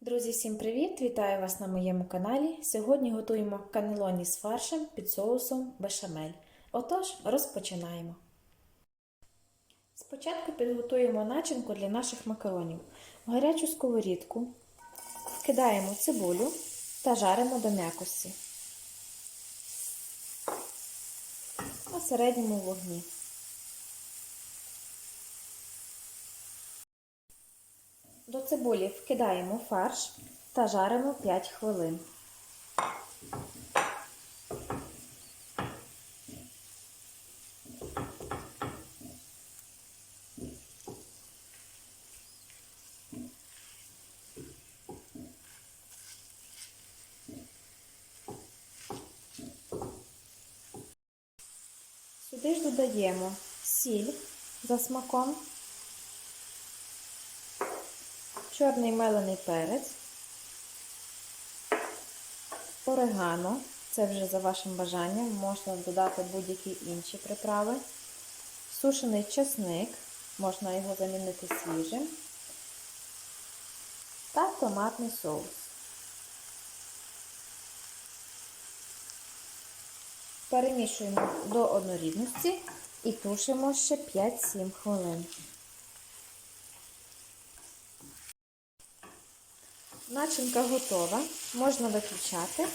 Друзі, всім привіт! Вітаю вас на моєму каналі. Сьогодні готуємо канелоні з фаршем під соусом бешамель. Отож, розпочинаємо. Спочатку підготуємо начинку для наших макаронів. В гарячу сковорідку вкидаємо цибулю та жаримо до м'якості на середньому вогні. До цибулі вкидаємо фарш та жаримо 5 хвилин. Сюди ж додаємо сіль за смаком чорний мелений перець, орегано, це вже за вашим бажанням, можна додати будь-які інші приправи, сушений чесник, можна його замінити свіжим, та томатний соус. Перемішуємо до однорідності і тушимо ще 5-7 хвилин. Начинка готова, можна виключати.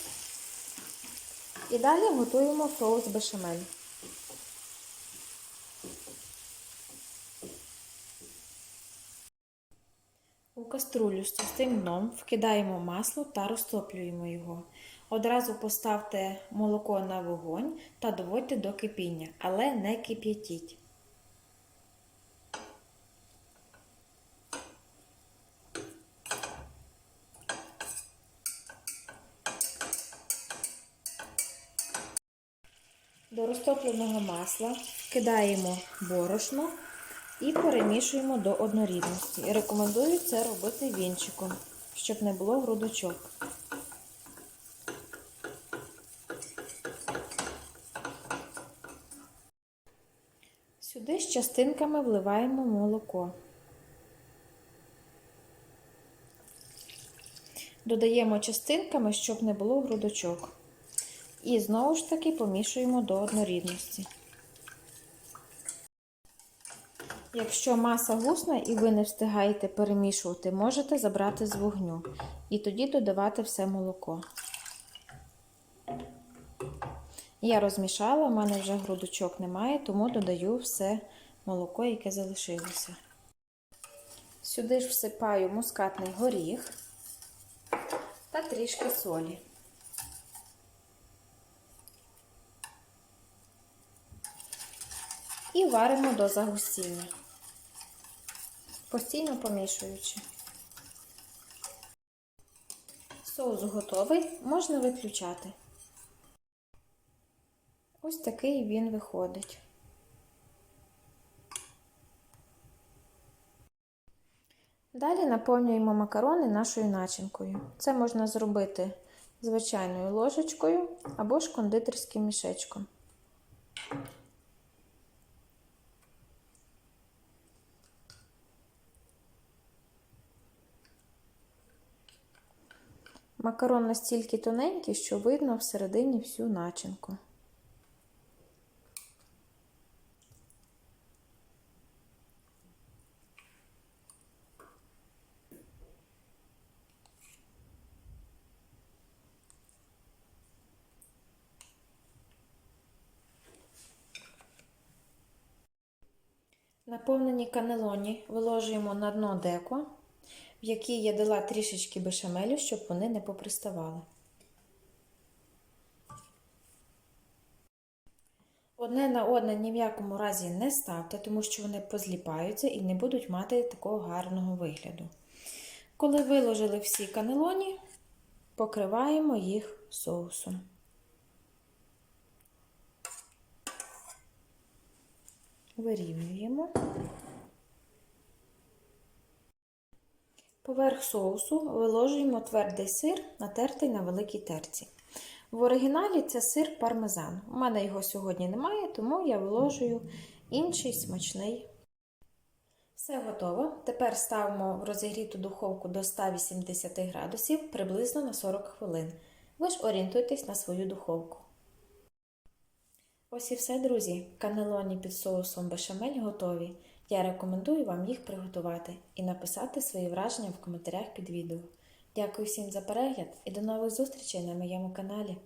І далі готуємо соус бешамель. У каструлю з товстим дном вкидаємо масло та розтоплюємо його. Одразу поставте молоко на вогонь та доводьте до кипіння, але не кип'ятіть. До розтопленого масла вкидаємо борошно і перемішуємо до однорідності. Рекомендую це робити вінчиком, щоб не було грудочок. Сюди з частинками вливаємо молоко. Додаємо частинками, щоб не було грудочок. І знову ж таки помішуємо до однорідності. Якщо маса гусна і ви не встигаєте перемішувати, можете забрати з вогню і тоді додавати все молоко. Я розмішала, у мене вже грудочок немає, тому додаю все молоко, яке залишилося. Сюди ж всипаю мускатний горіх та трішки солі. І варимо до загустіння, постійно помішуючи. Соус готовий, можна виключати. Ось такий він виходить. Далі наповнюємо макарони нашою начинкою. Це можна зробити звичайною ложечкою або ж кондитерським мішечком. Макарон настільки тоненький, що видно всередині всю начинку. Наповнені канелоні виложуємо на дно деко, в якій я дала трішечки бешамелю, щоб вони не поприставали. Одне на одне ні в якому разі не ставте, тому що вони позліпаються і не будуть мати такого гарного вигляду. Коли виложили всі канелоні, покриваємо їх соусом. Вирівнюємо. Поверх соусу виложуємо твердий сир, натертий на великій терці. В оригіналі це сир пармезан. У мене його сьогодні немає, тому я виложую інший смачний Все готово. Тепер ставимо в розігріту духовку до 180 градусів приблизно на 40 хвилин. Ви ж орієнтуйтесь на свою духовку. Ось і все, друзі. Канелоні під соусом бешамель готові. Я рекомендую вам їх приготувати і написати свої враження в коментарях під відео. Дякую всім за перегляд і до нових зустрічей на моєму каналі.